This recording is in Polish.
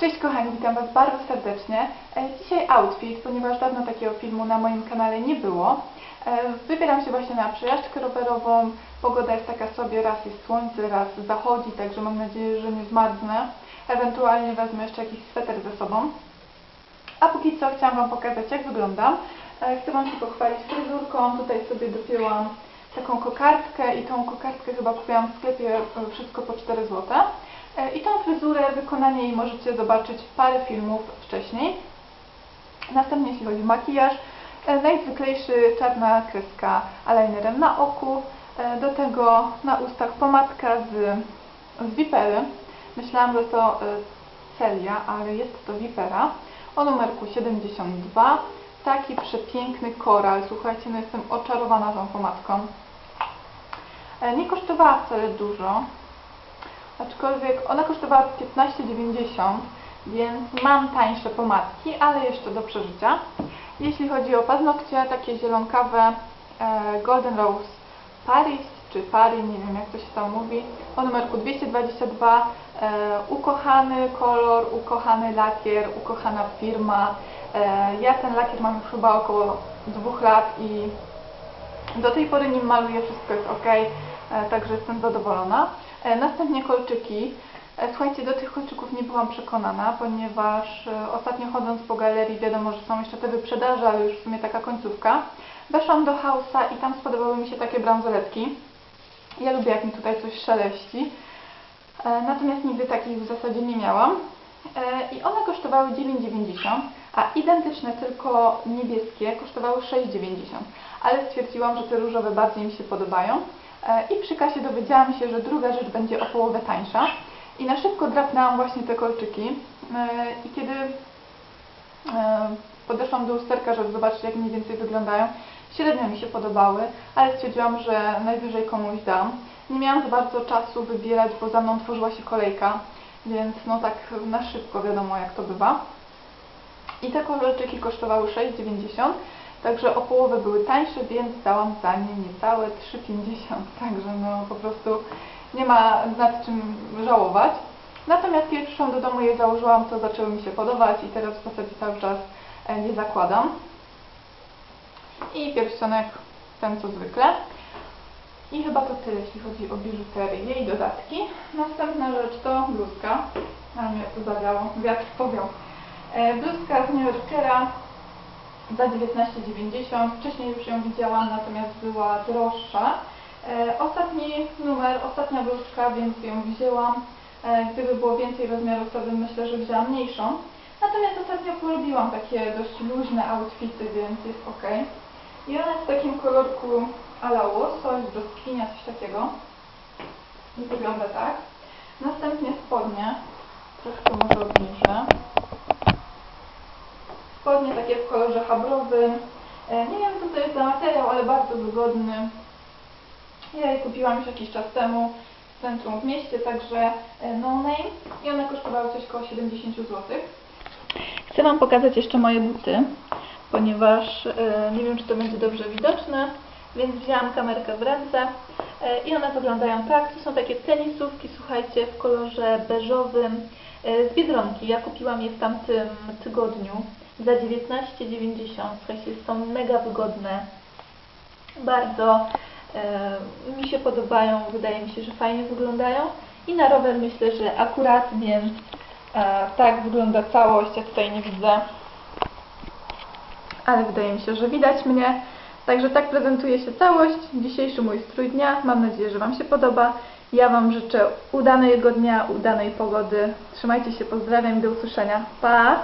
Cześć kochani, witam Was bardzo serdecznie. E, Dzisiaj outfit, ponieważ dawno takiego filmu na moim kanale nie było. E, Wybieram się właśnie na przejażdżkę rowerową. Pogoda jest taka sobie, raz jest słońce, raz zachodzi, także mam nadzieję, że nie zmarznę. Ewentualnie wezmę jeszcze jakiś sweter ze sobą. A póki co chciałam Wam pokazać, jak wyglądam. E, Chcę Wam się pochwalić fryzurką. Tutaj sobie dopięłam taką kokardkę i tą kokardkę chyba kupiłam w sklepie wszystko po 4 zł. E, I tą fryzurę, wykonanie jej możecie zobaczyć parę filmów wcześniej. Następnie jeśli chodzi o makijaż, e, najzwyklejszy czarna kreska eyelinerem na oku, e, do tego na ustach pomadka z, z Vipery. Myślałam, że to Celia, ale jest to Vipera o numerku 72. Taki przepiękny koral. Słuchajcie, no jestem oczarowana tą pomadką. Nie kosztowała wcale dużo, aczkolwiek ona kosztowała 15,90, więc mam tańsze pomadki, ale jeszcze do przeżycia. Jeśli chodzi o paznokcie, takie zielonkawe e, Golden Rose Paris, czy Paris, nie wiem jak to się tam mówi, o numerku 222, e, ukochany kolor, ukochany lakier, ukochana firma. E, ja ten lakier mam już chyba około dwóch lat i do tej pory nim maluję, wszystko jest ok, także jestem zadowolona. E, Następnie kolczyki. E, Słuchajcie, do tych kolczyków nie byłam przekonana, ponieważ e, ostatnio chodząc po galerii wiadomo, że są jeszcze te wyprzedaże, ale już w sumie taka końcówka. Weszłam do Hausa i tam spodobały mi się takie bransoletki. Ja lubię jak mi tutaj coś szeleści. Natomiast nigdy takich w zasadzie nie miałam. I one kosztowały 9,90, a identyczne, tylko niebieskie, kosztowały 6,90. Ale stwierdziłam, że te różowe bardziej mi się podobają. E, I przy kasie dowiedziałam się, że druga rzecz będzie o połowę tańsza. I na szybko drapnęłam właśnie te kolczyki. E, I kiedy e, podeszłam do lusterka, żeby zobaczyć jak mniej więcej wyglądają, średnio mi się podobały, ale stwierdziłam, że najwyżej komuś dam. Nie miałam za bardzo czasu wybierać, bo za mną tworzyła się kolejka, więc no tak na szybko wiadomo jak to bywa. I te kolczyki kosztowały 6,90, także o połowę były tańsze, więc dałam za nie niecałe 3,50, także no po prostu nie ma nad czym żałować. Natomiast kiedy przyszłam do domu je założyłam, to zaczęły mi się podobać i teraz w zasadzie cały czas je zakładam. I pierścionek ten co zwykle. I chyba to tyle, jeśli chodzi o biżuterię i dodatki. Następna rzecz to bluzka. Ale mnie to zawiało, wiatr powiał. E, bluzka z New Yorkera za 19,90. Wcześniej już ją widziałam, natomiast była droższa. E, ostatni numer, ostatnia bluzka, więc ją wzięłam. E, gdyby było więcej rozmiarów, to bym myślę, że wzięłam mniejszą. Natomiast ostatnio polubiłam takie dość luźne outfity, więc jest ok. I ona jest w takim kolorku ala łosoś, brzoskwinia, coś takiego. I wygląda tak. Następnie spodnie. Troszkę może obniżę. Spodnie takie w kolorze chabrowym. E, Nie wiem co to jest za materiał, ale bardzo wygodny. Ja je kupiłam już jakiś czas temu w centrum w mieście, także e, no name. I one kosztowały coś około 70 zł. Chcę Wam pokazać jeszcze moje buty, ponieważ e, nie wiem, czy to będzie dobrze widoczne, więc wzięłam kamerkę w ręce i one wyglądają tak. To są takie tenisówki, słuchajcie, w kolorze beżowym z Biedronki. Ja kupiłam je w tamtym tygodniu za 19,90. Słuchajcie, są mega wygodne. Bardzo e, mi się podobają, wydaje mi się, że fajnie wyglądają. I na rower myślę, że akurat, więc e, tak wygląda całość. Ja tutaj nie widzę, ale wydaje mi się, że widać mnie. Także tak prezentuje się całość. Dzisiejszy mój strój dnia. Mam nadzieję, że Wam się podoba. Ja Wam życzę udanego dnia, udanej pogody. Trzymajcie się, pozdrawiam, do usłyszenia. Pa!